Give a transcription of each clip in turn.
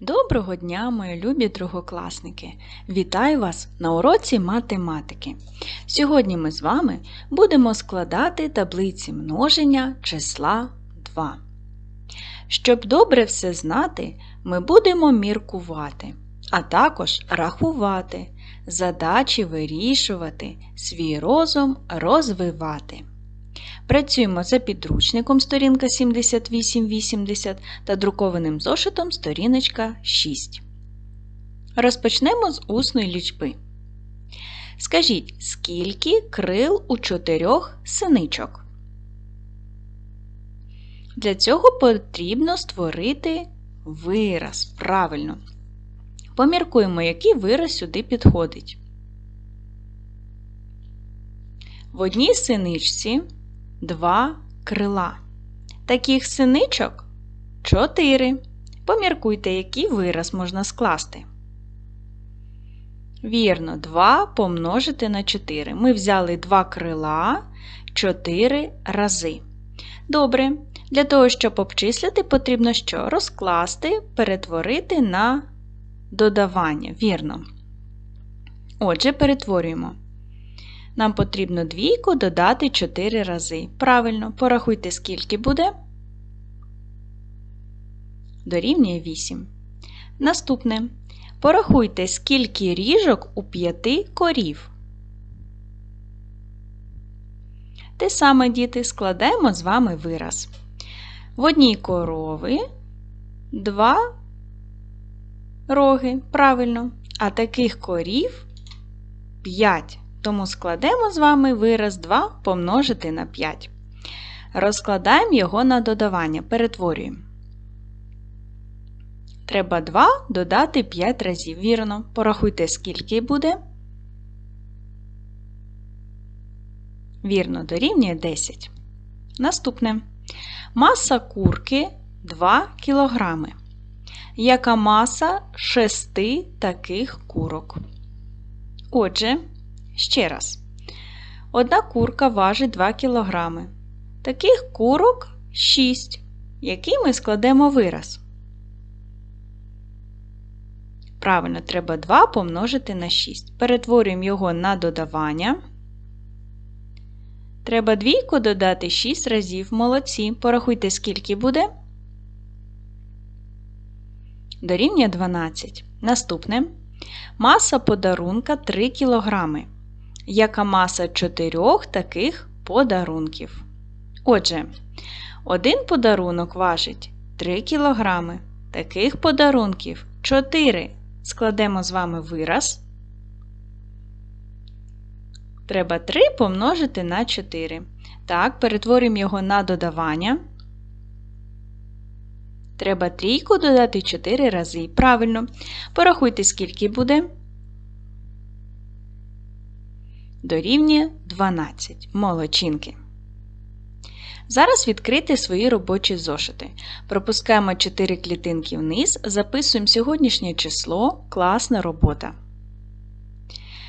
Доброго дня, мої любі другокласники! Вітаю вас на уроці математики. Сьогодні ми з вами будемо складати таблиці множення числа 2. Щоб добре все знати, ми будемо міркувати, а також рахувати, задачі вирішувати, свій розум розвивати. Працюємо за підручником сторінка 7880 та друкованим зошитом сторіночка 6. Розпочнемо з усної лічби. Скажіть, скільки крил у чотирьох синичок? Для цього потрібно створити вираз. Правильно. Поміркуємо, який вираз сюди підходить. В одній синичці два крила. Таких синичок чотири. Поміркуйте, який вираз можна скласти. Вірно, 2 помножити на 4. Ми взяли два крила 4 рази. Добре. Для того, щоб обчислити, потрібно що? Розкласти, перетворити на додавання. Вірно. Отже, перетворюємо. Нам потрібно двійку додати 4 рази. Правильно, порахуйте, скільки буде. Дорівнює 8. Наступне. Порахуйте, скільки ріжок у 5 корів. Те саме, діти, складаємо з вами вираз. В одній корови два роги. Правильно. А таких корів 5. Тому складемо з вами вираз 2 помножити на 5. Розкладаємо його на додавання, перетворюємо. Треба 2 додати 5 разів. Вірно. Порахуйте, скільки буде. Вірно, дорівнює 10. Наступне. Маса курки 2 кг. Яка маса 6 таких курок? Отже, Ще раз. Одна курка важить 2 кг. Таких курок 6, який ми складемо вираз. Правильно, треба 2 помножити на 6. Перетворюємо його на додавання. Треба двійку додати 6 разів. Молодці. Порахуйте, скільки буде. Дорівнює 12. Наступне. Маса подарунка 3 кілограми яка маса чотирьох таких подарунків. Отже, один подарунок важить 3 кг. Таких подарунків 4. Складемо з вами вираз. Треба 3 помножити на 4. Так, перетворюємо його на додавання. Треба трійку додати 4 рази. Правильно. Порахуйте, скільки буде дорівнює 12 молочинки. Зараз відкрити свої робочі зошити. Пропускаємо 4 клітинки вниз, записуємо сьогоднішнє число, класна робота.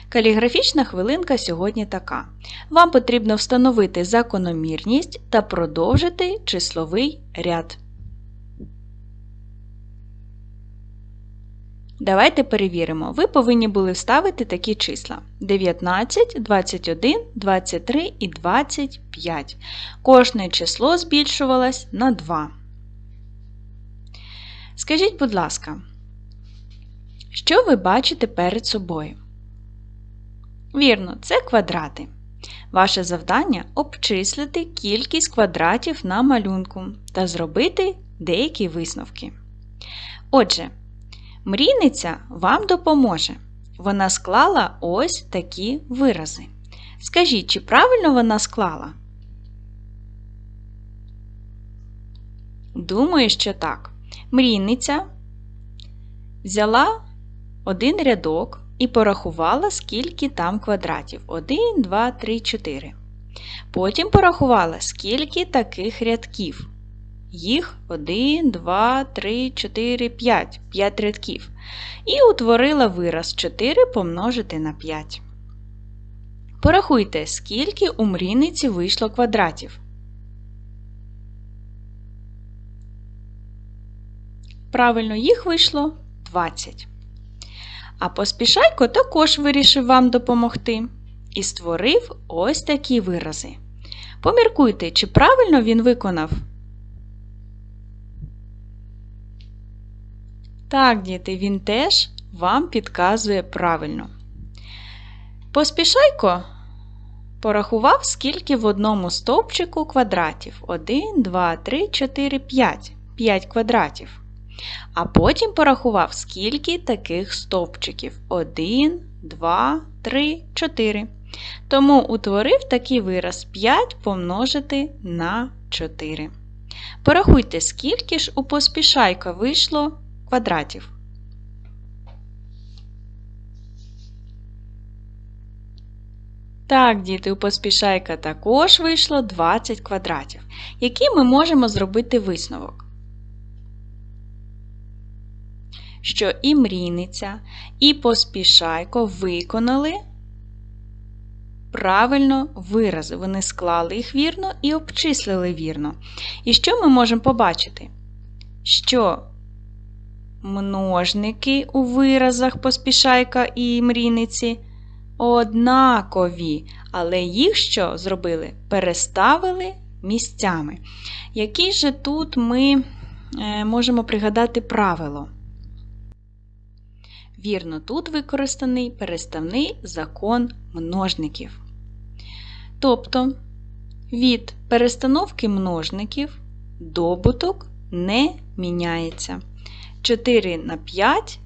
Каліграфічна хвилинка сьогодні така. Вам потрібно встановити закономірність та продовжити числовий ряд. Давайте перевіримо. Ви повинні були вставити такі числа: 19, 21, 23 і 25. Кожне число збільшувалось на 2. Скажіть, будь ласка, що ви бачите перед собою? Вірно, це квадрати. Ваше завдання обчислити кількість квадратів на малюнку та зробити деякі висновки. Отже, Мрійниця вам допоможе. Вона склала ось такі вирази. Скажіть, чи правильно вона склала? Думаю, що так. Мрійниця взяла один рядок і порахувала, скільки там квадратів. 1, 2, 3, 4. Потім порахувала, скільки таких рядків. Їх 1, 2, 3, 4, 5, 5 рядків. І утворила вираз 4 помножити на 5. Порахуйте, скільки у мрійниці вийшло квадратів. Правильно, їх вийшло 20. А поспішайко також вирішив вам допомогти і створив ось такі вирази. Поміркуйте, чи правильно він виконав. Так, діти, він теж вам підказує правильно. Поспішайко порахував, скільки в одному стовпчику квадратів. 1, 2, 3, 4, 5. 5 квадратів. А потім порахував, скільки таких стовпчиків. 1, 2, 3, 4. Тому утворив такий вираз 5 помножити на 4. Порахуйте, скільки ж у поспішайка вийшло квадратів. Так, діти, у поспішайка також вийшло 20 квадратів, який ми можемо зробити висновок. Що і мрійниця, і поспішайко виконали правильно вирази. Вони склали їх вірно і обчислили вірно. І що ми можемо побачити? Що множники у виразах поспішайка і мрійниці однакові, але їх що зробили? Переставили місцями. Які же тут ми е, можемо пригадати правило? Вірно, тут використаний переставний закон множників. Тобто від перестановки множників добуток не міняється. 4 на 5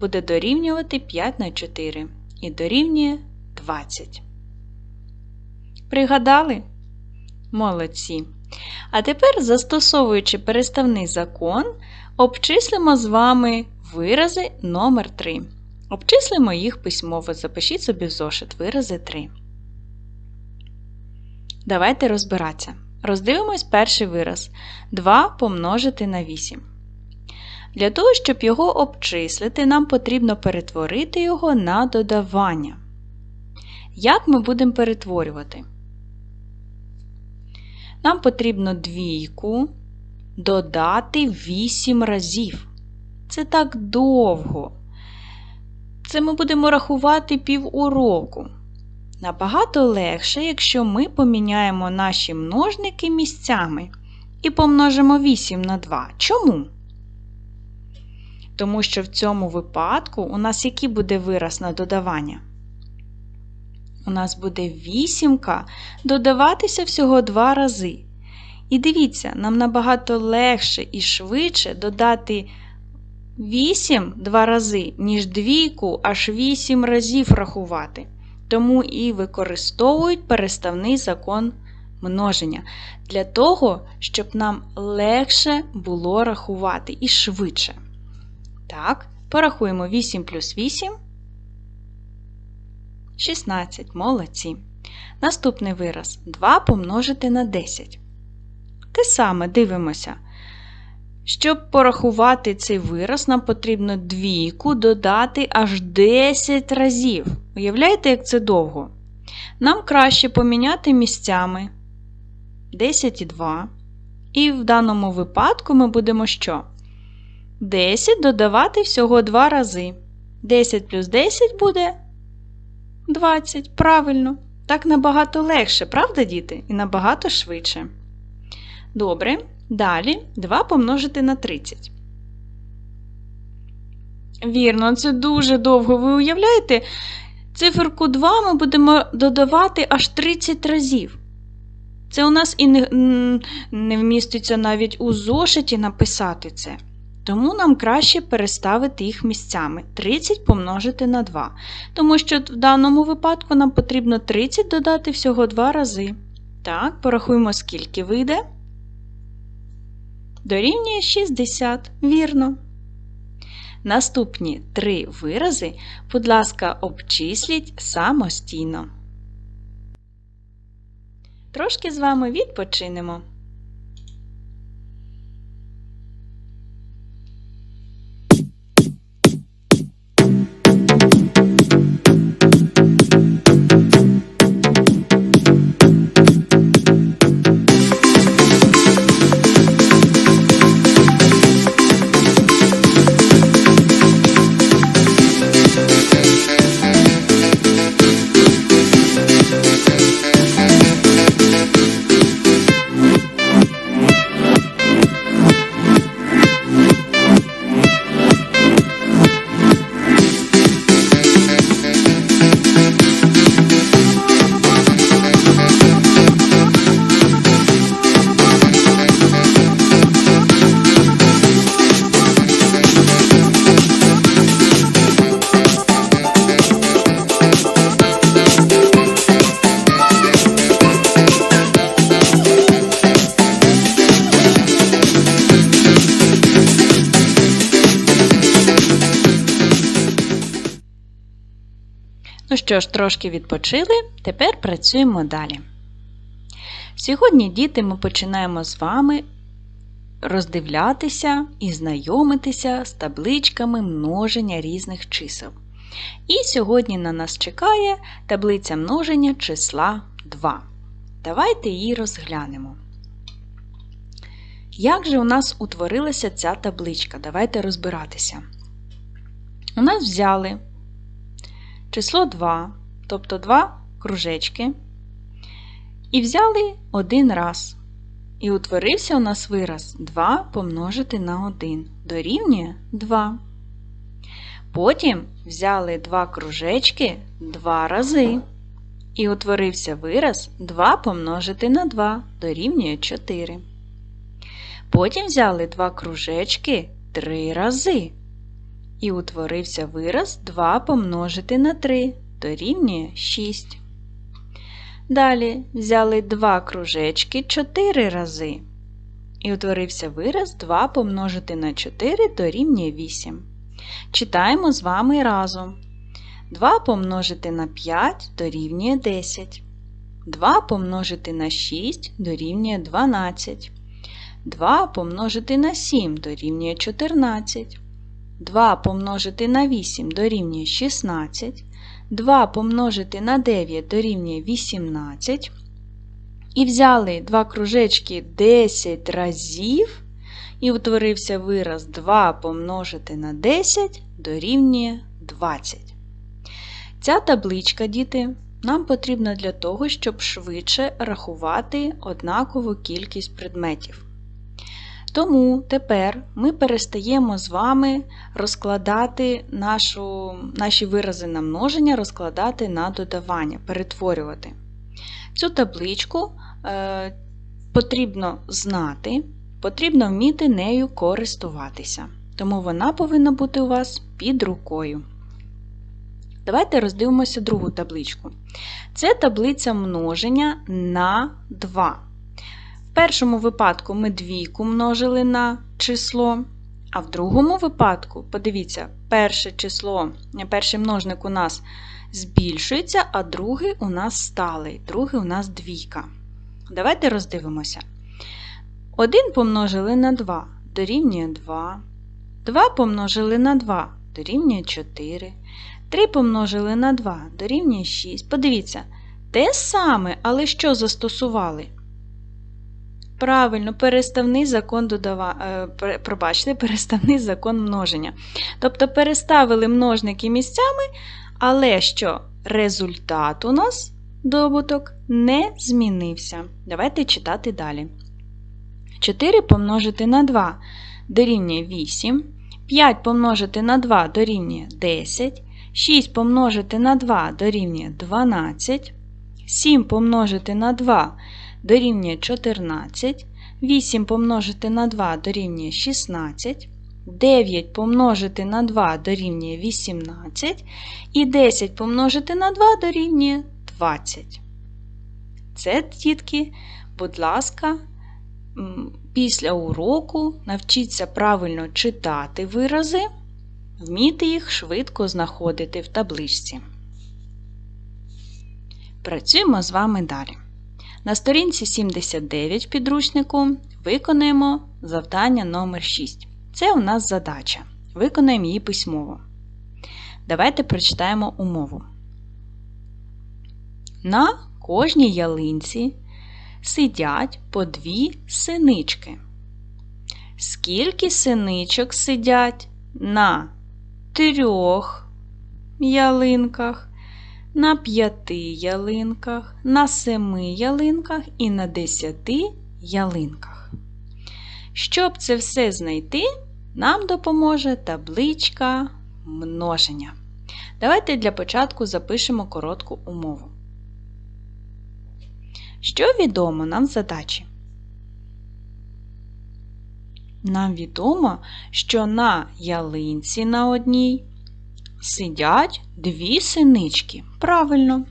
буде дорівнювати 5 на 4 і дорівнює 20. Пригадали? Молодці. А тепер, застосовуючи переставний закон, обчислимо з вами вирази номер 3 Обчислимо їх письмово. Запишіть собі в зошит вирази 3. Давайте розбиратися. Роздивимось перший вираз 2 помножити на 8. Для того, щоб його обчислити, нам потрібно перетворити його на додавання. Як ми будемо перетворювати? Нам потрібно двійку додати 8 разів. Це так довго. Це ми будемо рахувати пів уроку. Набагато легше, якщо ми поміняємо наші множники місцями і помножимо 8 на 2. Чому? Тому що в цьому випадку у нас який буде вираз на додавання? У нас буде вісімка додаватися всього два рази. І дивіться, нам набагато легше і швидше додати 8 два рази, ніж двійку аж 8 разів рахувати. Тому і використовують переставний закон множення для того, щоб нам легше було рахувати і швидше. Так, порахуємо 8 плюс 8. 16. Молодці. Наступний вираз 2 помножити на 10. Те саме дивимося. Щоб порахувати цей вираз, нам потрібно двійку додати аж 10 разів. Уявляєте, як це довго? Нам краще поміняти місцями 10 і 2. І в даному випадку ми будемо що? 10 додавати всього 2 рази. 10 плюс 10 буде 20. Правильно. Так набагато легше, правда, діти? І набагато швидше. Добре. Далі 2 помножити на 30. Вірно, це дуже довго. Ви уявляєте? Циферку 2 ми будемо додавати аж 30 разів. Це у нас і не, не вміститься навіть у зошиті написати це. Тому нам краще переставити їх місцями. 30 помножити на 2. Тому що в даному випадку нам потрібно 30 додати всього 2 рази. Так, порахуємо, скільки вийде. Дорівнює 60. Вірно. Наступні три вирази, будь ласка, обчисліть самостійно. Трошки з вами відпочинемо. Що ж, трошки відпочили, тепер працюємо далі. Сьогодні, діти, ми починаємо з вами роздивлятися і знайомитися з табличками множення різних чисел. І сьогодні на нас чекає таблиця множення числа 2. Давайте її розглянемо. Як же у нас утворилася ця табличка? Давайте розбиратися. У нас взяли число 2, тобто 2 кружечки, і взяли один раз. І утворився у нас вираз 2 помножити на 1 дорівнює 2. Потім взяли два кружечки два рази. І утворився вираз 2 помножити на 2 дорівнює 4. Потім взяли два кружечки три рази. І утворився вираз 2 помножити на 3 дорівнює 6. Далі взяли два кружечки 4 рази. І утворився вираз 2 помножити на 4 дорівнює 8. Читаємо з вами разом. 2 помножити на 5 дорівнює 10. 2 помножити на 6 дорівнює 12. 2 помножити на 7 дорівнює 14. 2 помножити на 8 дорівнює 16. 2 помножити на 9 дорівнює 18. І взяли два кружечки 10 разів. І утворився вираз 2 помножити на 10 дорівнює 20. Ця табличка, діти, нам потрібна для того, щоб швидше рахувати однакову кількість предметів. Тому тепер ми перестаємо з вами розкладати нашу, наші вирази на множення, розкладати на додавання, перетворювати. Цю табличку е, потрібно знати, потрібно вміти нею користуватися. Тому вона повинна бути у вас під рукою. Давайте роздивимося другу табличку. Це таблиця множення на 2. Першому випадку ми двійку множили на число, а в другому випадку, подивіться, перше число, перший множник у нас збільшується, а другий у нас сталий, другий у нас двійка. Давайте роздивимося. 1 помножили на 2 дорівнює 2. 2 помножили на 2 дорівнює 4. 3 помножили на 2 дорівнює 6. Подивіться, те саме, але що застосували? Правильно, переставний закон додава... Е, пробачте, переставний закон множення. Тобто переставили множники місцями, але що результат у нас добуток не змінився. Давайте читати далі. 4 помножити на 2 дорівнює 8. 5 помножити на 2 дорівнює 10. 6 помножити на 2 дорівнює 12. 7 помножити на 2 дорівнює 14. 8 помножити на 2 дорівнює 16. 9 помножити на 2 дорівнює 18. І 10 помножити на 2 дорівнює 20. Це, дітки, будь ласка, після уроку навчіться правильно читати вирази, вміти їх швидко знаходити в табличці. Працюємо з вами далі. На сторінці 79 підручнику виконуємо завдання номер 6 Це у нас задача. Виконуємо її письмово. Давайте прочитаємо умову. На кожній ялинці сидять по дві синички. Скільки синичок сидять на трьох ялинках, на п'яти ялинках, на семи ялинках і на десяти ялинках. Щоб це все знайти, нам допоможе табличка множення. Давайте для початку запишемо коротку умову. Що відомо нам в задачі? Нам відомо, що на ялинці на одній сидять дві синички. Правильно.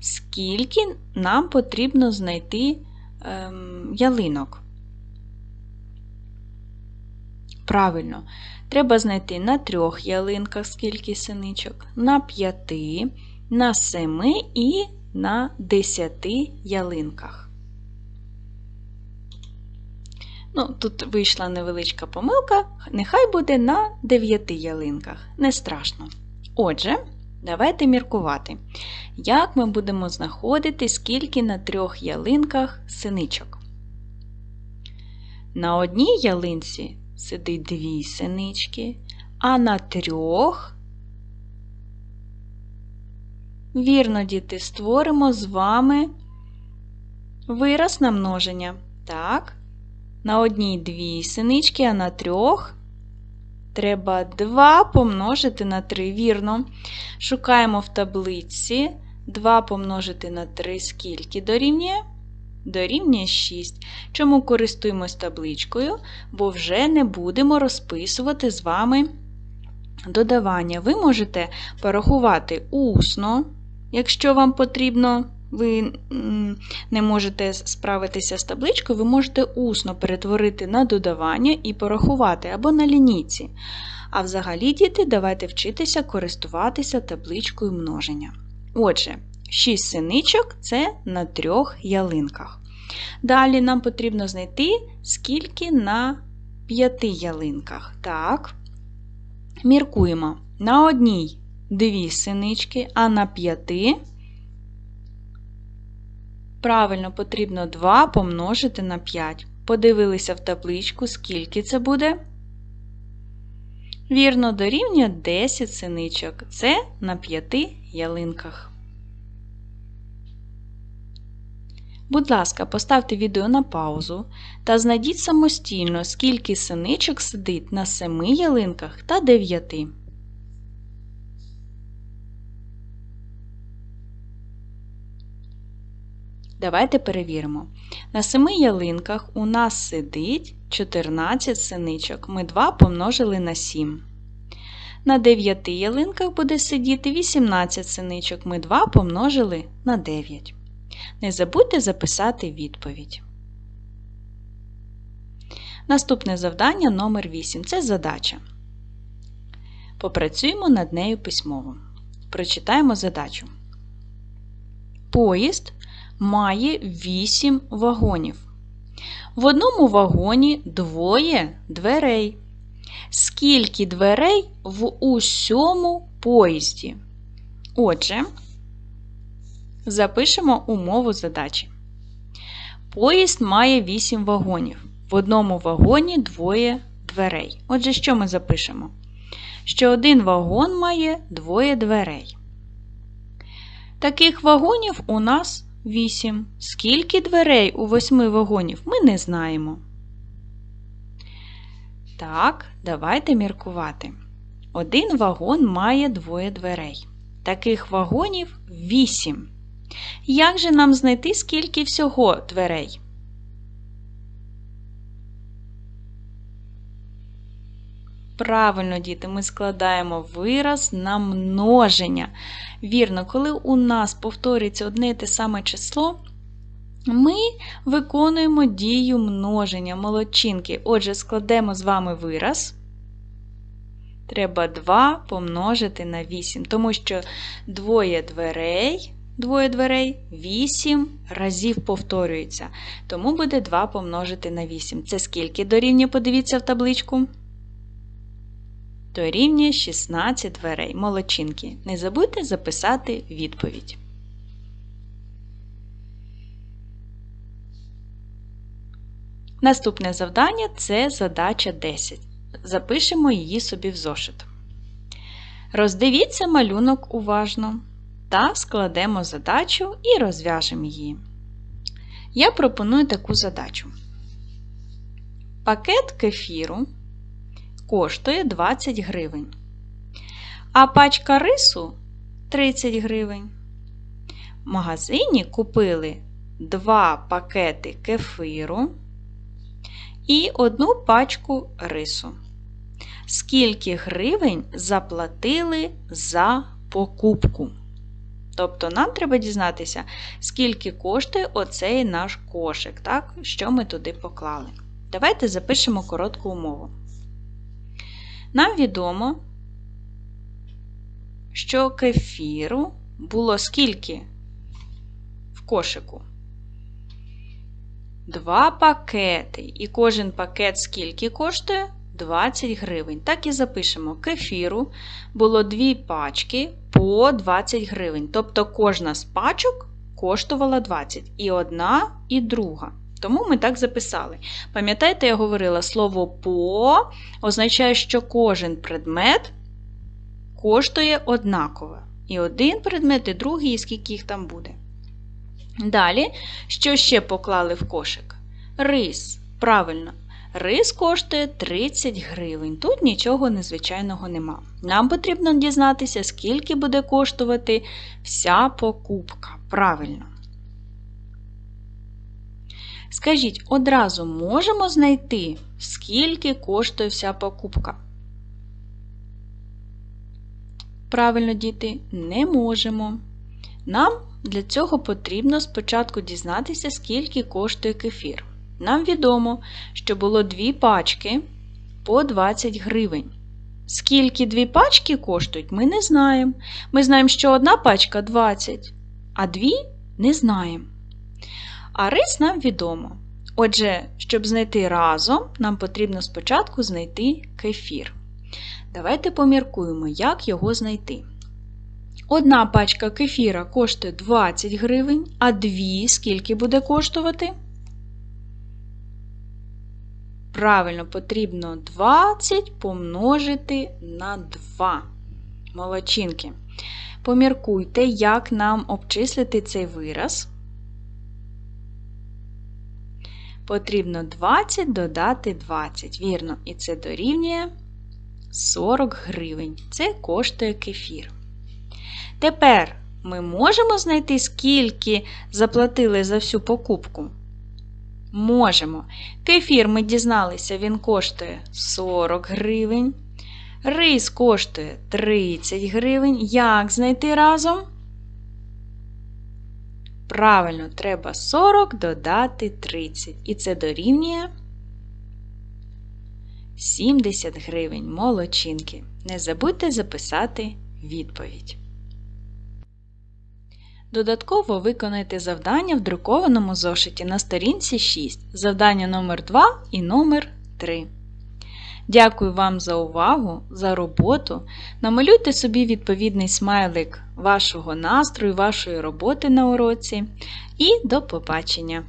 Скільки нам потрібно знайти ем, ялинок? Правильно, треба знайти на трьох ялинках скільки синичок, на п'яти, на семи і на десяти ялинках. Ну, Тут вийшла невеличка помилка, нехай буде на дев'яти ялинках. Не страшно. Отже, давайте міркувати, як ми будемо знаходити, скільки на трьох ялинках синичок. На одній ялинці сидить дві синички, а на трьох. Вірно, діти, створимо з вами вираз на множення. Так, на одній дві синички, а на трьох треба 2 помножити на 3. Вірно. Шукаємо в таблиці 2 помножити на 3, скільки дорівнює? Дорівнює 6. Чому користуємось табличкою? Бо вже не будемо розписувати з вами додавання. Ви можете порахувати усно, якщо вам потрібно ви не можете справитися з табличкою, ви можете усно перетворити на додавання і порахувати або на лінійці. А взагалі, діти, давайте вчитися користуватися табличкою множення. Отже, 6 синичок це на трьох ялинках. Далі нам потрібно знайти, скільки на 5 ялинках. Так, міркуємо. На одній дві синички, а на п'яти Правильно, потрібно 2 помножити на 5. Подивилися в табличку, скільки це буде. Вірно, дорівнює 10 синичок. Це на 5 ялинках. Будь ласка, поставте відео на паузу та знайдіть самостійно, скільки синичок сидить на 7 ялинках та 9. Давайте перевіримо. На семи ялинках у нас сидить 14 синичок. Ми 2 помножили на 7. На 9 ялинках буде сидіти 18 синичок. Ми 2 помножили на 9. Не забудьте записати відповідь. Наступне завдання номер 8 це задача. Попрацюємо над нею письмово. Прочитаємо задачу. Поїзд має 8 вагонів. В одному вагоні двоє дверей. Скільки дверей в усьому поїзді? Отже, запишемо умову задачі. Поїзд має 8 вагонів. В одному вагоні двоє дверей. Отже, що ми запишемо? Що один вагон має двоє дверей. Таких вагонів у нас 8. Скільки дверей у восьми вагонів ми не знаємо. Так, давайте міркувати. Один вагон має двоє дверей. Таких вагонів 8. Як же нам знайти, скільки всього дверей? Правильно, діти, ми складаємо вираз на множення. Вірно, коли у нас повторюється одне і те саме число, ми виконуємо дію множення молодчинки. Отже, складемо з вами вираз. Треба 2 помножити на 8, тому що двоє дверей, двоє дверей 8 разів повторюється. Тому буде 2 помножити на 8. Це скільки дорівнює, подивіться в табличку дорівнює 16 дверей. Молодчинки. Не забудьте записати відповідь. Наступне завдання це задача 10. Запишемо її собі в зошит. Роздивіться малюнок уважно та складемо задачу і розв'яжемо її. Я пропоную таку задачу. Пакет кефіру коштує 20 гривень. А пачка рису 30 гривень. В магазині купили 2 пакети кефиру і одну пачку рису. Скільки гривень заплатили за покупку? Тобто нам треба дізнатися, скільки коштує оцей наш кошик, так? що ми туди поклали. Давайте запишемо коротку умову. Нам відомо, що кефіру було скільки в кошику? Два пакети. І кожен пакет скільки коштує? 20 гривень. Так і запишемо: кефіру було дві пачки по 20 гривень. Тобто кожна з пачок коштувала 20. І одна, і друга. Тому ми так записали. Пам'ятаєте, я говорила, слово по означає, що кожен предмет коштує однаково. І один предмет, і другий, і скільки їх там буде. Далі, що ще поклали в кошик? Рис. Правильно, рис коштує 30 гривень. Тут нічого незвичайного нема. Нам потрібно дізнатися, скільки буде коштувати вся покупка. Правильно. Скажіть, одразу можемо знайти, скільки коштує вся покупка? Правильно, діти, не можемо. Нам для цього потрібно спочатку дізнатися, скільки коштує кефір. Нам відомо, що було дві пачки по 20 гривень. Скільки дві пачки коштують, ми не знаємо. Ми знаємо, що одна пачка 20, а дві не знаємо. А рис нам відомо. Отже, щоб знайти разом, нам потрібно спочатку знайти кефір. Давайте поміркуємо, як його знайти. Одна пачка кефіра коштує 20 гривень, а дві скільки буде коштувати? Правильно, потрібно 20 помножити на 2. Молодчинки. Поміркуйте, як нам обчислити цей вираз. Потрібно 20 додати 20. Вірно, і це дорівнює 40 гривень. Це коштує кефір. Тепер ми можемо знайти, скільки заплатили за всю покупку? Можемо. Кефір ми дізналися, він коштує 40 гривень. Рис коштує 30 гривень. Як знайти разом? Правильно, треба 40 додати 30. І це дорівнює 70 гривень молодчинки. Не забудьте записати відповідь. Додатково виконайте завдання в друкованому зошиті на сторінці 6, завдання номер 2 і номер 3. Дякую вам за увагу, за роботу. Намалюйте собі відповідний смайлик вашого настрою, вашої роботи на уроці. І до побачення!